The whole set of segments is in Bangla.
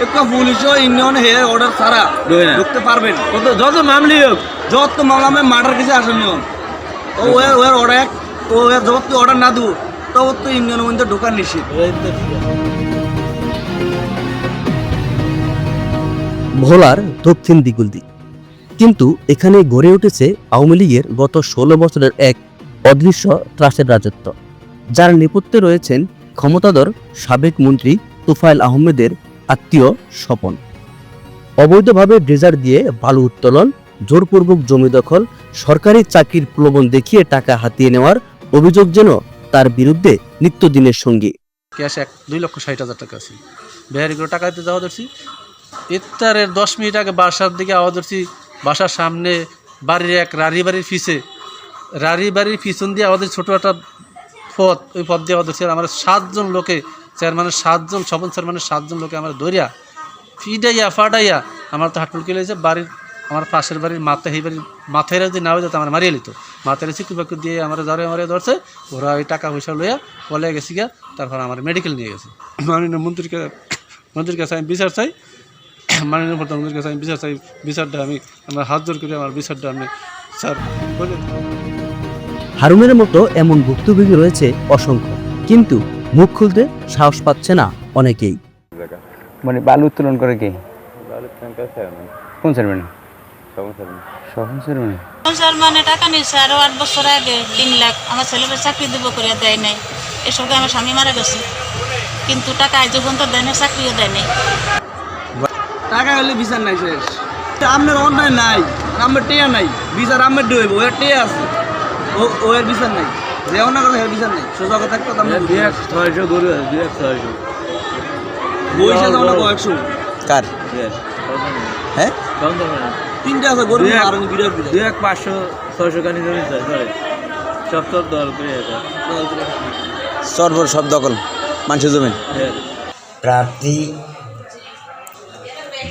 একটা পুলিশ ইউনিয়ন হেয়ার অর্ডার ছাড়া। ঢুকতে পারবেন। কত যত মামলি হোক যত মামলা মার্ডার কিছু আসেনি ও। ওয়ার ওয়ার অর্ডার ও ওয়ার যত তুই অর্ডার না দিব তত তুই ইউনিয়নের মধ্যে ঢোকার নিশ্চিত ভোলার দক্ষিণ দিগুলদি কিন্তু এখানে গড়ে উঠেছে আওয়ামী লীগের গত ষোলো বছরের এক অদৃশ্য ত্রাসের রাজত্ব। যার নেপথ্যে রয়েছেন ক্ষমতাধর সাবেক মন্ত্রী তুফাইল আহমেদের আত্মীয়, স্বপন। অবৈধভাবে ড্রেজার দিয়ে বালু উত্তোলন, জোরপূর্বক জমি দখল, সরকারি চাকরির প্রলোভন দেখিয়ে টাকা হাতিয়ে নেওয়ার অভিযোগ যেন তার বিরুদ্ধে নিত্যদিনের সঙ্গী। ক্যাশ এক, দুই লক্ষ ষাট হাজার টাকা আছে। বেহারিগুলো টাকা দিতে যাওয়া ধরছি। ইফতারের দশ মিনিট আগে বাসার দিকে আওয়াজ ধরছি। বাসার সামনে বাড়ির এক রারি বাড়ির পিছে। রারি বাড়ির পিছন দিয়ে আমাদের ছোটো একটা পথ, ওই পথ দিয়ে ধরছি। আর আমার সাতজন লোকে চেয়ারম্যানের সাতজন স্বপন চেয়ারম্যানের সাতজন লোকে আমার ধরিয়া ফিডাইয়া ফাটাইয়া আমার তো হাটপুল কেলে বাড়ির আমার পাশের বাড়ির মাথা এই বাড়ির মাথায় যদি না হয়ে যেত আমার মারিয়ে লিত। মাথায় চিকু বাকু দিয়ে আমার জ্বরে মারে ধরছে ওরা ওই টাকা পয়সা লইয়া বলে গেছি গিয়া তারপর আমার মেডিকেল নিয়ে গেছে। মাননীয় মন্ত্রীকে মন্ত্রীর কাছে আমি বিচার চাই। মাননীয় প্রধানমন্ত্রীর কাছে আমি বিচার চাই। বিচারটা আমি আমার হাত জোর করে আমার বিচারটা আমি স্যার বলে। হারুনের মতো এমন ভুক্তভোগী রয়েছে অসংখ্য। কিন্তু মুখ খুলতে সাহস পাচ্ছে না অনেকেই। মানে বালু উত্তোলন করে কে? কোন চেয়ারম্যান স্বপন চেয়ারম্যান স্যার মানে। টাকা নিয়েছে আরও আট বছর আগে তিন লাখ আমার ছেলেকে চাকরি দিব করে দেয় নাই। এসবকে আমার স্বামী মারা গেছে। কিন্তু টাকা আজ পর্যন্ত দেয় না চাকরিও দেয় নাই। টাকা হলে বিচার নাই শেষ। আপনার অন্যায় নাই আমার টেয়া নাই। বিচার আমার ডইব ওর টেয়া আছে। ও ওর বিচার নাই। যে অন্য কথা বিচার নাই। সোজা কথা একটা দাম দুই এক ছয়শো গরু আছে দুই এক ছয়শো বইসা যাও না কয়েকশো কার? হ্যাঁ কম দাম না। তিনটা আছে গরু আর বিরাট বিরাট দুই এক পাঁচশো ছয়শো কানি জমি চাই ধরে। সব সব দল করে সর্বর সব দখল মানুষের জমি। প্রার্থী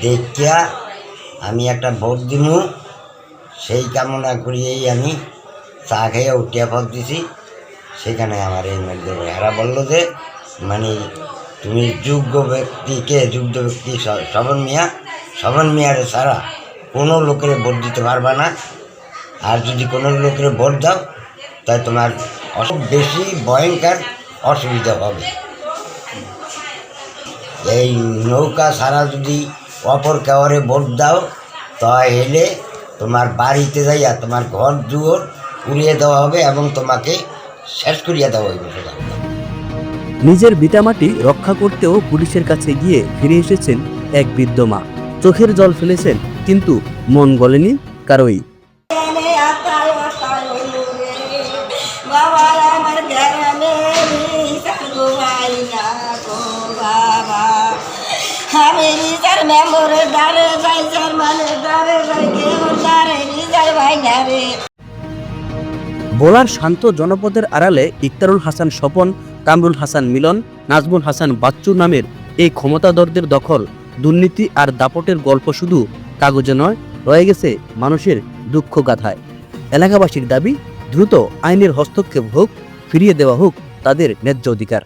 দেখিয়া আমি একটা ভোট দিমু। সেই কামনা করিয়েই আমি চা খেয়ে উঠিয়া ভোট দিছি। সেখানে আমার এই মধ্যে এরা বলল যে মানে তুমি যোগ্য ব্যক্তিকে যোগ্য ব্যক্তি শবন মিয়া। শবন মিয়ারে ছাড়া কোনো লোকের ভোট দিতে পারবা না। আর যদি কোনো লোকের ভোট দাও, তাই তোমার বেশি ভয়ঙ্কর অসুবিধা হবে। এই নৌকা ছাড়া যদি অপর কাউরে ভোট দাও, তাহলে তোমার বাড়িতে যাইয়া তোমার ঘর দুয়ার উড়িয়ে দেওয়া হবে এবং তোমাকে শেষ করিয়া দেওয়া হইবে সোজা নিজের ভিটামাটি রক্ষা করতেও পুলিশের কাছে গিয়ে ফিরে এসেছেন এক বৃদ্ধ মা। চোখের জল ফেলেছেন কিন্তু মন গলেনি কারোই। মেম্বরের দ্বারে যাই দ্বারে যাই কেউ দ্বারে ভাই বোলার শান্ত জনপদের আড়ালে ইকতারুল হাসান স্বপন, কামরুল হাসান মিলন, নাজমুল হাসান বাচ্চু নামের এই ক্ষমতাদরদের দখল, দুর্নীতি আর দাপটের গল্প শুধু কাগজে নয়, রয়ে গেছে মানুষের দুঃখ গাথায়। এলাকাবাসীর দাবি, দ্রুত আইনের হস্তক্ষেপ হোক, ফিরিয়ে দেওয়া হোক তাদের ন্যায্য অধিকার।